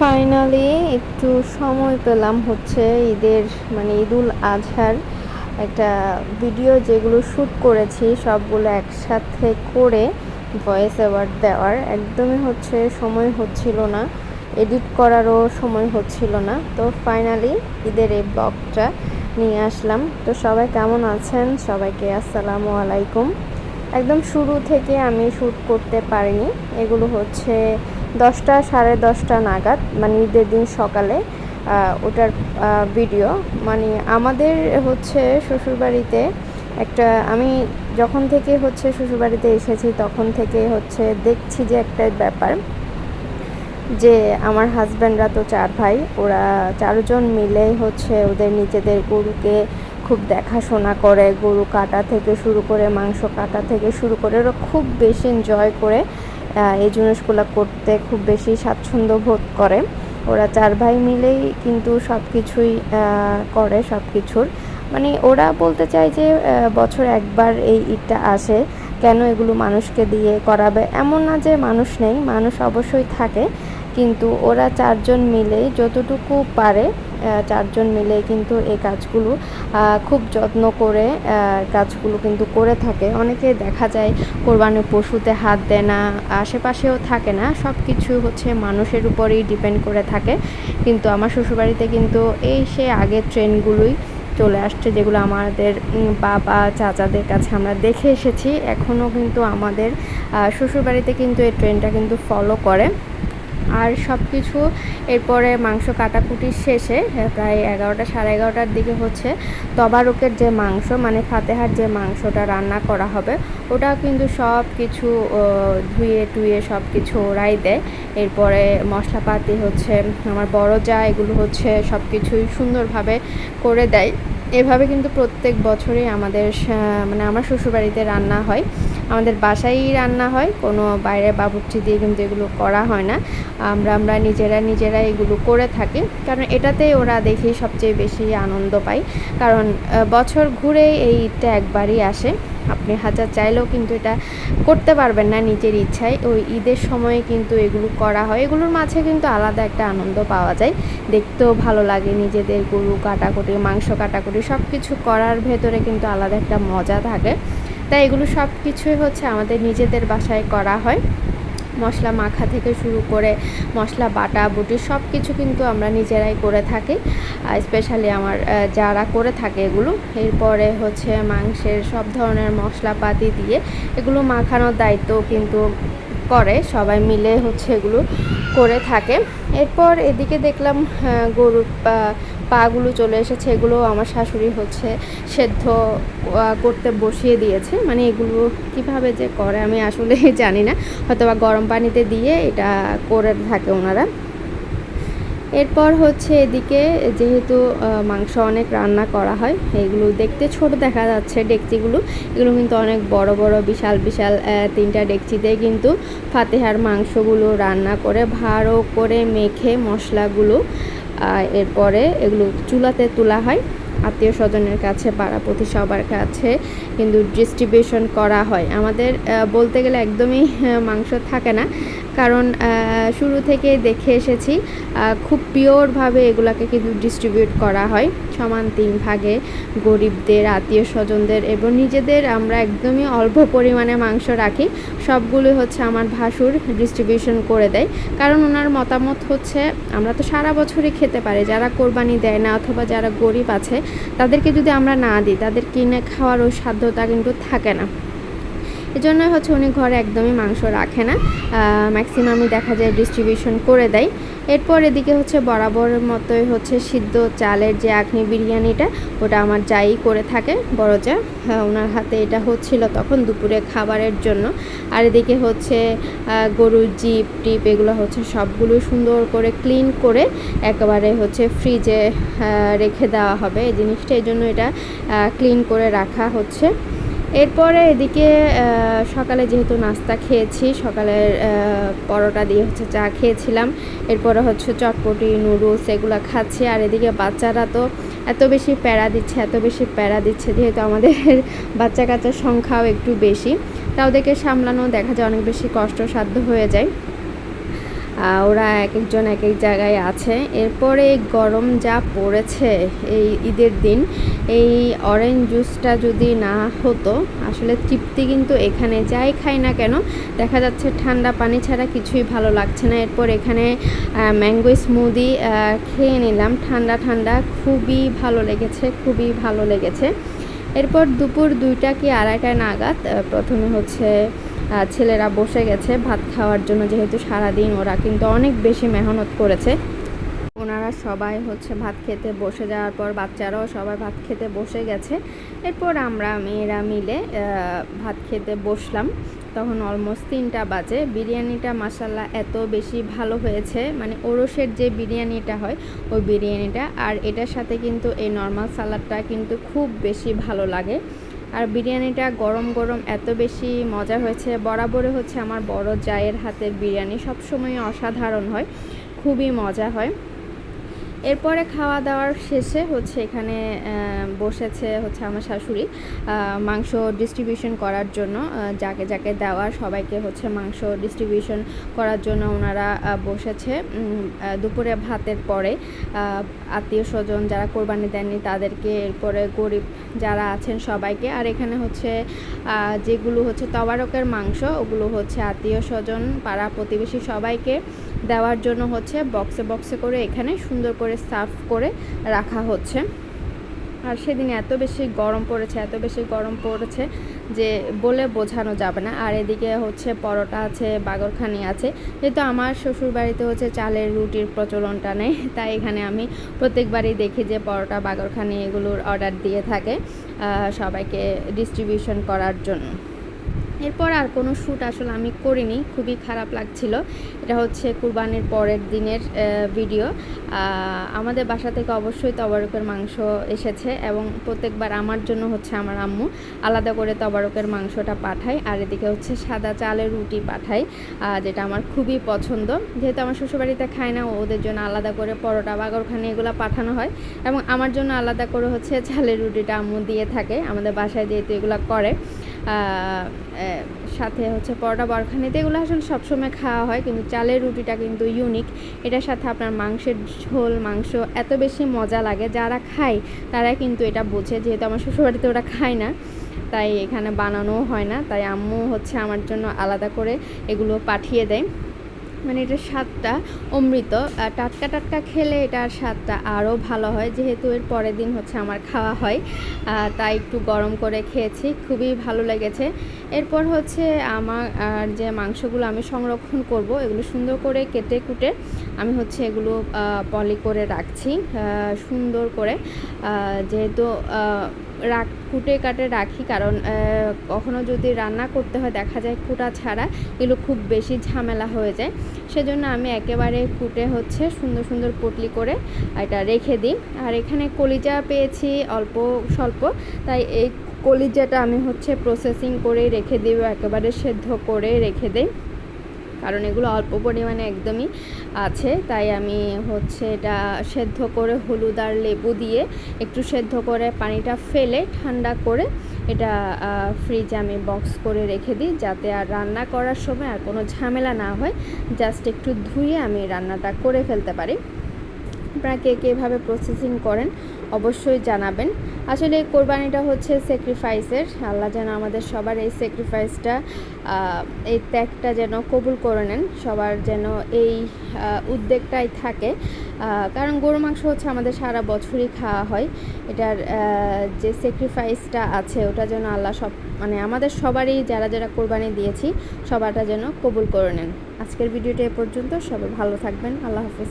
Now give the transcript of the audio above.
Finally একটু সময় পেলাম হচ্ছে ঈদের মানে ঈদুল আজহার একটা ভিডিও যেগুলো শ্যুট করেছি, সবগুলো একসাথে করে ভয়েস অ্যাওয়ার্ড দেওয়ার। একদমই হচ্ছে সময় হচ্ছিল না এডিট করারও সময় হচ্ছিল না। তো ফাইনালি ঈদের এই ব্লগটা নিয়ে আসলাম। তো সবাই কেমন আছেন? সবাইকে আসসালামু আলাইকুম। একদম শুরু থেকে আমি শ্যুট করতে পারিনি। এগুলো হচ্ছে দশটা সাড়ে দশটা নাগাদ মানে ঈদের দিন সকালে ওটার ভিডিও মানে আমাদের হচ্ছে শ্বশুরবাড়িতে একটা, আমি যখন থেকে হচ্ছে শ্বশুরবাড়িতে এসেছি তখন থেকে হচ্ছে দেখছি যে একটা ব্যাপার, যে আমার হাজব্যান্ডরা তো চার ভাই, ওরা চারজন মিলে হচ্ছে ওদের নিজেদের গরুকে খুব দেখাশোনা করে, গরু কাটা থেকে শুরু করে, মাংস কাটা থেকে শুরু করে, ওরা খুব বেশি এনজয় করে এই জিনিসগুলো করতে খুব বেশি স্বাচ্ছন্দ্য বোধ করে। ওরা চার ভাই মিলেই কিন্তু সব কিছুই করে সব কিছুর মানে ওরা বলতে চায় যে বছর একবার এই ঈদটা আসে, কেন এগুলো মানুষকে দিয়ে করাবে? এমন না যে মানুষ নেই, মানুষ অবশ্যই থাকে। কিন্তু ওরা চারজন মিলে যতটুকু পারে চারজন মিলে কিন্তু এই কাজগুলো খুব যত্ন করে কাজগুলো কিন্তু করে থাকে। অনেকে দেখা যায় কোরবানির পশুতে হাত দেয় না, আশেপাশেও থাকে না সব কিছু হচ্ছে মানুষের উপরেই ডিপেন্ড করে থাকে। কিন্তু আমার শ্বশুরবাড়িতে কিন্তু এই সে আগের ট্রেনগুলোই চলে আসছে, যেগুলো আমাদের বাবা, চাচাদের কাছে আমরা দেখে এসেছি। এখনও কিন্তু আমাদের শ্বশুরবাড়িতে কিন্তু এই ট্রেনটা কিন্তু ফলো করে। আর সব কিছু এরপরে মাংস কাটাকুটির শেষে প্রায় এগারোটা, সাড়ে এগারোটার দিকে হচ্ছে তবারকের যে মাংস মানে ফাতেহার যে মাংসটা রান্না করা হবে ওটাও কিন্তু সব কিছু ধুয়ে টুয়ে সব কিছু ওরাই দেয়। এরপরে মশলাপাতি হচ্ছে, আমার বড় যা, এগুলো হচ্ছে সব কিছুই সুন্দরভাবে করে দেয়। এভাবে কিন্তু প্রত্যেক বছরই আমাদের মানে আমার শ্বশুরবাড়িতে রান্না হয়। আমাদের বাসায়ই রান্না হয়, কোনো বাইরে বাবুর্চি দিয়ে কিন্তু এগুলো করা হয় না। আমরা আমরা নিজেরা নিজেরা এগুলো করে থাকি, কারণ এটাতে ওরা দেখি সবচেয়ে বেশি আনন্দ পায়। কারণ বছর ঘুরে এই ঈদটা একবারই আসে। আপনি হাজার চাইলেও কিন্তু এটা করতে পারবেন না নিজের ইচ্ছায়। ওই ঈদের সময়ে কিন্তু এগুলো করা হয়। এগুলোর মাঝে কিন্তু আলাদা একটা আনন্দ পাওয়া যায়। দেখতেও ভালো লাগে নিজেদের গরু কাটাকুটি, মাংস কাটাকুটি সব কিছু করার ভেতরে কিন্তু আলাদা একটা মজা থাকে। তাই এগুলো সব কিছুই হচ্ছে আমাদের নিজেদের বাসায় করা হয়। মশলা মাখা থেকে শুরু করে মশলা, বাটা, বুটি সব কিছু কিন্তু আমরা নিজেরাই করে থাকি। স্পেশালি আমার যারা করে থাকে এগুলো। এরপরে হচ্ছে মাংসের সব ধরনের মশলাপাতি দিয়ে এগুলো মাখানোর দায়িত্ব কিন্তু করে। সবাই মিলে হচ্ছে এগুলো করে থাকে। এরপর এদিকে দেখলাম গরুর পাগুলো চলে এসেছে। এগুলো আমার শাশুড়ি হচ্ছে সেদ্ধ করতে বসিয়ে দিয়েছে। মানে এগুলো কীভাবে যে করে আমি আসলে জানি না। হয়তো বা গরম পানিতে দিয়ে এটা করে থাকে ওনারা। এরপর হচ্ছে এদিকে যেহেতু মাংস অনেক রান্না করা হয়, এগুলো দেখতে ছোট দেখা যাচ্ছে ডেকচিগুলো। এগুলো কিন্তু অনেক বড় বড়, বিশাল বিশাল তিনটা ডেকচিতে কিন্তু ফাতেহার মাংসগুলো রান্না করে ভালো করে মেখে মশলাগুলো এরপরে এগুলো চুলাতে তোলা হয়। আত্মীয় স্বজনের কাছে পাড়াপতি সবার কাছে কিন্তু ডিস্ট্রিবিউশন করা হয়। আমাদের বলতে গেলে একদমই মাংস থাকে না। কারণ শুরু থেকে দেখে এসেছি খুব পিওরভাবে এগুলাকে কিন্তু ডিস্ট্রিবিউট করা হয় সমান তিন ভাগে। গরিবদের, আত্মীয় স্বজনদের এবং নিজেদের আমরা একদমই অল্প পরিমাণে মাংস রাখি সবগুলো হচ্ছে আমার ভাসুর ডিস্ট্রিবিউশন করে দেয়। কারণ ওনার মতামত হচ্ছে, আমরা তো সারা বছরই খেতে পারি, যারা কোরবানি দেয় না অথবা যারা গরিব আছে, তাদেরকে যদি আমরা না দিই, তাদের কিনে খাওয়ার ওই সাধ্যতা কিন্তু থাকে না। এজন্যই হচ্ছে উনি ঘরে একদমই মাংস রাখে না। ম্যাক্সিমামই দেখা যায় ডিস্ট্রিবিউশন করে দেয়। এরপর এদিকে হচ্ছে বরাবরের মতোই হচ্ছে সিদ্ধ চালের যে আখনি বিরিয়ানিটা ওটা আমার যাই করে থাকে। বড় যা হ্যাঁ, ওনার হাতে এটা হচ্ছিল তখন দুপুরে খাবারের জন্য। আর এদিকে হচ্ছে গরুর জিপ টিপ এগুলো হচ্ছে সবগুলো সুন্দর করে ক্লিন করে একেবারে হচ্ছে ফ্রিজে রেখে দেওয়া হবে এই জিনিসটা। এই জন্য এটা ক্লিন করে রাখা হচ্ছে। এরপরে এদিকে সকালে যেহেতু নাস্তা খেয়েছি, সকালের পরোটা দিয়ে হচ্ছে চা খেয়েছিলাম। এরপরে হচ্ছে চটপটি, নুডলস এগুলো খাচ্ছি। আর এদিকে বাচ্চারা তো এত বেশি প্যারা দিচ্ছে, এত বেশি প্যারা দিচ্ছে, যেহেতু আমাদের বাচ্চা কাচ্চার সংখ্যাও একটু বেশি। তা ওদেরকে সামলানো দেখা যায় অনেক বেশি কষ্টসাধ্য হয়ে যায়। ওরা এক একজন এক এক জায়গায় আছে। এরপরে গরম যা পড়েছে এই ঈদের দিন, এই অরেঞ্জ জুসটা যদি না হতো, আসলে তৃপ্তি কিন্তু এখানে যাই খাই না কেন, দেখা যাচ্ছে ঠান্ডা পানি ছাড়া কিছুই ভালো লাগছে না। এরপর এখানে ম্যাঙ্গো স্মুদি খেয়ে নিলাম। ঠান্ডা ঠান্ডা, খুবই ভালো লেগেছে, খুবই ভালো লেগেছে। এরপর দুপুর দুইটা কি আড়াইটা নাগাদ প্রথমে হচ্ছে ছেলেরা বসে গেছে ভাত খাওয়ার জন্য যেহেতু সারাদিন ওরা কিন্তু অনেক বেশি মেহনত করেছে। ওনারা সবাই হচ্ছে ভাত খেতে বসে যাওয়ার পর বাচ্চারাও সবাই ভাত খেতে বসে গেছে। এরপর আমরা মেয়েরা মিলে ভাত খেতে বসলাম। তখন অলমোস্ট তিনটা বাজে। বিরিয়ানিটা মাসাল্লাহ এত বেশি ভালো হয়েছে। মানে ওরসের যে বিরিয়ানিটা হয়, ওই বিরিয়ানিটা। আর এটার সাথে কিন্তু এই নর্মাল সালাডটা কিন্তু খুব বেশি ভালো লাগে। আর বিরিয়ানিটা গরম গরম এত বেশি মজা হয়েছে। বরাবরে হচ্ছে আমার বড় জায়ের হাতের বিরিয়ানি। সবসময় অসাধারণ হয়, খুবই মজা হয়। এরপরে খাওয়া দাওয়ার শেষে হচ্ছে এখানে বসেছে হচ্ছে আমার শাশুড়ি। মাংস ডিস্ট্রিবিউশন করার জন্য যাকে যাকে দেওয়ার সবাইকে হচ্ছে মাংস ডিস্ট্রিবিউশন করার জন্য ওনারা বসেছে। দুপুরে ভাতের পরে আত্মীয় স্বজন যারা কোরবানি দেননি তাদেরকে, এরপরে গরিব যারা আছেন সবাইকে। আর এখানে হচ্ছে যেগুলো হচ্ছে তবারকের মাংস, ওগুলো হচ্ছে আত্মীয় স্বজন, পাড়া প্রতিবেশী সবাইকে দেওয়ার জন্য হচ্ছে বক্সে বক্সে করে এখানে সুন্দর করে সার্ভ করে রাখা হচ্ছে। আর সেদিন এত বেশি গরম পড়েছে, এত বেশি গরম পড়েছে যে বলে বোঝানো যাবে না। আর এদিকে হচ্ছে পরোটা আছে, বাগরখানি আছে। যেহেতু আমার শ্বশুর বাড়িতে হচ্ছে চালের রুটির প্রচলনটা নেই, তাই এখানে আমি প্রত্যেকবারই দেখি যে পরোটা, বাগরখানি এগুলোর অর্ডার দিয়ে থাকে সবাইকে ডিস্ট্রিবিউশন করার জন্য। এরপর আর কোনো শ্যুট আসলে আমি করিনি, খুবই খারাপ লাগছিল। এটা হচ্ছে কুরবানির পরের দিনের ভিডিও। আমাদের বাসা থেকে অবশ্যই তবারকের মাংস এসেছে এবং প্রত্যেকবার আমার জন্য হচ্ছে আমার আম্মু আলাদা করে তবারকের মাংসটা পাঠায় আর এদিকে হচ্ছে সাদা চালের রুটি পাঠায় যেটা আমার খুবই পছন্দ। যেহেতু আমার শ্বশুরবাড়িতে খায় না, ওদের জন্য আলাদা করে পরোটা, বাগরখানি এগুলো পাঠানো হয় এবং আমার জন্য আলাদা করে হচ্ছে চালের রুটিটা আম্মু দিয়ে থাকে। আমাদের বাসায় যেহেতু এগুলো করে সাথে হচ্ছে পরোটা বরখানিতে এগুলো আসলে সবসময় খাওয়া হয়, কিন্তু চালের রুটিটা কিন্তু ইউনিক এটার সাথে আপনার মাংসের ঝোল, মাংস, এত বেশি মজা লাগে। যারা খায়, তারা কিন্তু এটা বোঝে, যেহেতু আমার শ্বশুরবাড়িতে ওরা খায় না, তাই এখানে বানানোও হয় না। তাই আম্মু হচ্ছে আমার জন্য আলাদা করে এগুলো পাঠিয়ে দেয়। মানে এটার স্বাদটা অমৃত। টাটকা টাটকা খেলে এটার স্বাদটা আরও ভালো হয়। যেহেতু এর পরের দিন হচ্ছে আমার খাওয়া হয় তাই একটু গরম করে খেয়েছি। খুবই ভালো লেগেছে। এরপর হচ্ছে আমার যে মাংসগুলো আমি সংরক্ষণ করব, এগুলো সুন্দর করে কেটে কুটে আমি হচ্ছে এগুলো পলি করে রাখছি সুন্দর করে। যেহেতু রাখ, কুটে কাটে রাখি কারণ কখনো যদি রান্না করতে হয় দেখা যায় কুটা ছাড়া এগুলো খুব বেশি ঝামেলা হয়ে যায়। সেজন্য আমি একেবারে কুটে হচ্ছে সুন্দর সুন্দর পটলি করে এটা রেখে দিই। আর এখানে কলিজা পেয়েছি অল্প স্বল্প, তাই এই কলিজাটা আমি হচ্ছে প্রসেসিং করে রেখে দিব একেবারে সেদ্ধ করে রেখে দিই। কারণ এগুলো অল্প পরিমাণে একদমই আছে। তাই আমি হচ্ছে এটা সেদ্ধ করে হলুদ আর লেবু দিয়ে একটু সেদ্ধ করে পানিটা ফেলে ঠান্ডা করে এটা ফ্রিজে আমি বক্স করে রেখে দিই যাতে আর রান্না করার সময় আর কোনো ঝামেলা না হয়। জাস্ট একটু ধুয়ে আমি রান্নাটা করে ফেলতে পারি। আপনারা কে কে এভাবে প্রসেসিং করেন অবশ্যই জানাবেন। আসলে কোরবানিটা হচ্ছে স্যাক্রিফাইসের আল্লাহ যেন আমাদের সবার এই স্যাক্রিফাইসটা এই ত্যাগটা যেন কবুল করে নেন, সবার যেন এই উদ্বেগটাই থাকে। কারণ গরু মাংস হচ্ছে আমাদের সারা বছরই খাওয়া হয়। এটার যে স্যাক্রিফাইসটা আছে, ওটা যেন আল্লাহ সব মানে আমাদের সবারই যারা যারা কোরবানি দিয়েছি, সবারটা যেন কবুল করে নেন। আজকের ভিডিওটা এ পর্যন্ত। সবাই ভালো থাকবেন। আল্লাহ হাফিজ।